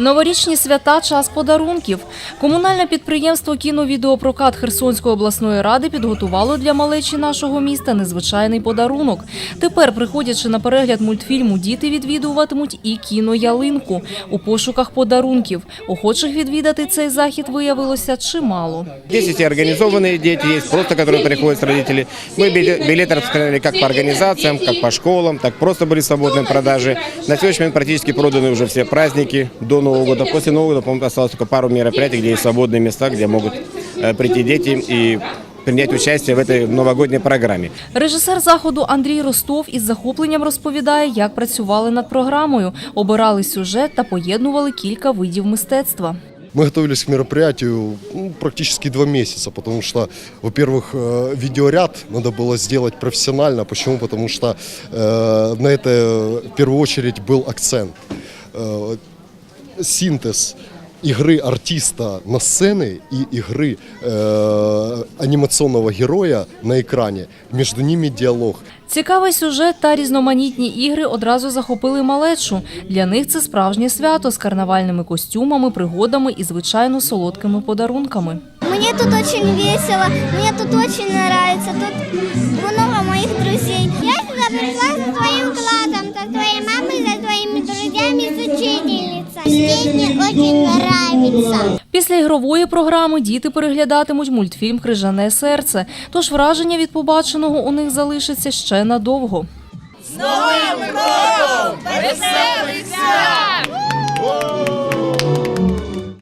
Новорічні свята час подарунків. Комунальне підприємство кіновідеопрокат Херсонської обласної ради підготувало для малечі нашого міста незвичайний подарунок. Тепер, приходячи на перегляд мультфільму, діти відвідуватимуть і кіноялинку у пошуках подарунків. Охочих відвідати цей захід виявилося чимало. Есть эти организованные дети, есть просто, которые приходят с родителей. Мы биле- билеты распространяли как по организациям, как по школам, так просто были свободные продажи. На сегодняшний момент практически проданы уже все праздники до Нового года. После Нового года, по-моему, осталось только пару мероприятий, где есть свободные места, где могут э, прийти дети и принять участие в этой новогодней программе. Режисер заходу Андрій Ростов із захопленням розповідає, як працювали над програмою, обирали сюжет та поєднували кілька видів мистецтва. Мы готовились к мероприятию ну, практически два месяца, потому что, во-первых, э, видеоряд надо было сделать профессионально. Почему? Потому что э, на это э, в первую очередь был акцент. Э, синтез игры артиста на сцене и игры э, анимационного героя на экране. Между ними диалог. Цікавий сюжет та різноманітні ігри одразу захопили малечу. Для них це справжнє свято з карнавальними костюмами, пригодами і звичайно солодкими подарунками. Мне тут очень весело, мне тут очень нравится, тут много моих друзей. Мне очень нравится. Після ігрової програми діти переглядатимуть мультфільм Крижане серце. Тож враження від побаченого у них залишиться ще надовго. Веселих свят!